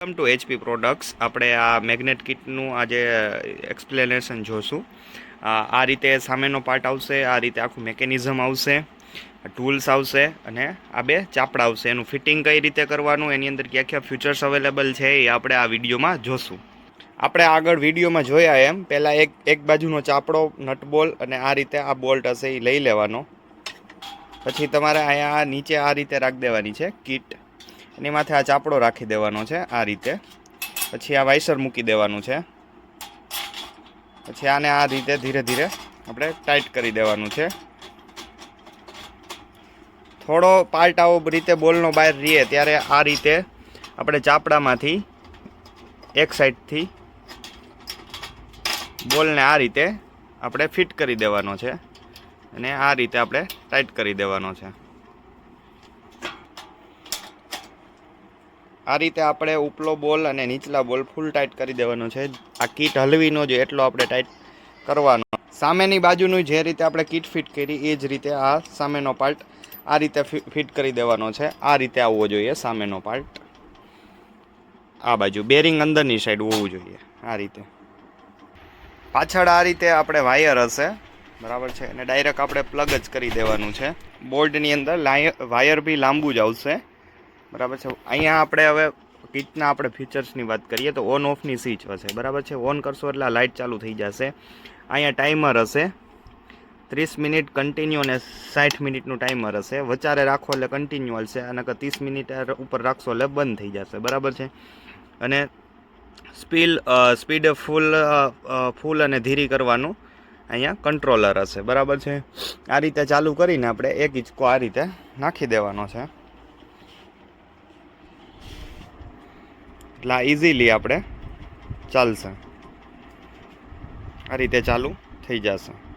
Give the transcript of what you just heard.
Welcome to HP products આપણે આ magnet કિટનું આજે એક્સપ્લેનેશન જોશું. આ રીતે સામેનો પાર્ટ આવશે, આ રીતે આખું મેકેનિઝમ આવશે ટૂલ્સ આવશે અને આ બે ચાપડા આવશે. એનું ફિટિંગ કઈ રીતે કરવાનું, એની અંદર ક્યાં ક્યાં ફ્યુચર્સ અવેલેબલ છે, એ આપણે આ વિડીયોમાં જોશું. આપણે આગળ વિડીયોમાં જોયા એમ, પહેલાં એક એક બાજુનો ચાપડો નટબોલ અને આ રીતે આ બોલ્ટ હશે એ લઈ લેવાનો. પછી તમારે અહીંયા નીચે આ રીતે રાખી દેવાની છે કીટ એની માથે આ ચાપડો રાખી દેવાનો છે, આ રીતે. પછી આ વાઇસર મૂકી દેવાનું છે. પછી આને આ રીતે ધીરે ધીરે આપણે ટાઈટ કરી દેવાનું છે. થોડો પાર્ટ આવો રીતે બોલનો બહાર રહીએ, ત્યારે આ રીતે આપણે ચાપડામાંથી એક સાઈડથી બોલને આ રીતે આપણે ફિટ કરી દેવાનો છે. અને આ રીતે આપણે ટાઈટ કરી દેવાનો છે. આ રીતે આપણે ઉપલો બોલ અને નીચલા બોલ ફૂલ ટાઈટ કરી દેવાનો છે. આ કીટ હલવી ન જોઈએ એટલો આપણે ટાઈટ કરવાનો. સામેની બાજુનું જે રીતે આપણે કીટ ફિટ કરી, એ જ રીતે આ સામેનો પાર્ટ આ રીતે ફિટ કરી દેવાનો છે. આ રીતે આવવો જોઈએ સામેનો પાર્ટ આ બાજુ બેરિંગ અંદરની સાઈડ હોવું જોઈએ આ રીતે. પાછળ આ રીતે આપણે વાયર હશે, બરાબર છે? અને ડાયરેક્ટ આપણે પ્લગ જ કરી દેવાનું છે. બોર્ડની અંદર વાયર બી લાંબુ જ આવશે. બરાબર છે. અહીંયા આપણે હવે કિટના આપણે ફીચર્સની વાત કરીએ તો ઓન ઓફની સ્વિચ હશે. બરાબર છે? ઓન કરશો એટલે આ લાઇટ ચાલુ થઈ જશે. અહીંયા ટાઈમર હશે. ત્રીસ મિનિટ કન્ટિન્યુ અને સાઠ મિનિટનું ટાઈમર હશે. વચારે રાખો એટલે કન્ટિન્યુ હશે અને ત્રીસ મિનિટ ઉપર રાખશો એટલે બંધ થઈ જશે. બરાબર છે? અને સ્પીલ સ્પીડ ફૂલ ફૂલ અને ધીરી કરવાનું અહીંયા કંટ્રોલર હશે. બરાબર છે? આ રીતે ચાલુ કરીને આપણે એક ઇંચકો આ રીતે નાખી દેવાનો છે. એટલે આ ઇઝીલી આપણે. ચાલશે. આ રીતે ચાલુ થઈ જશે.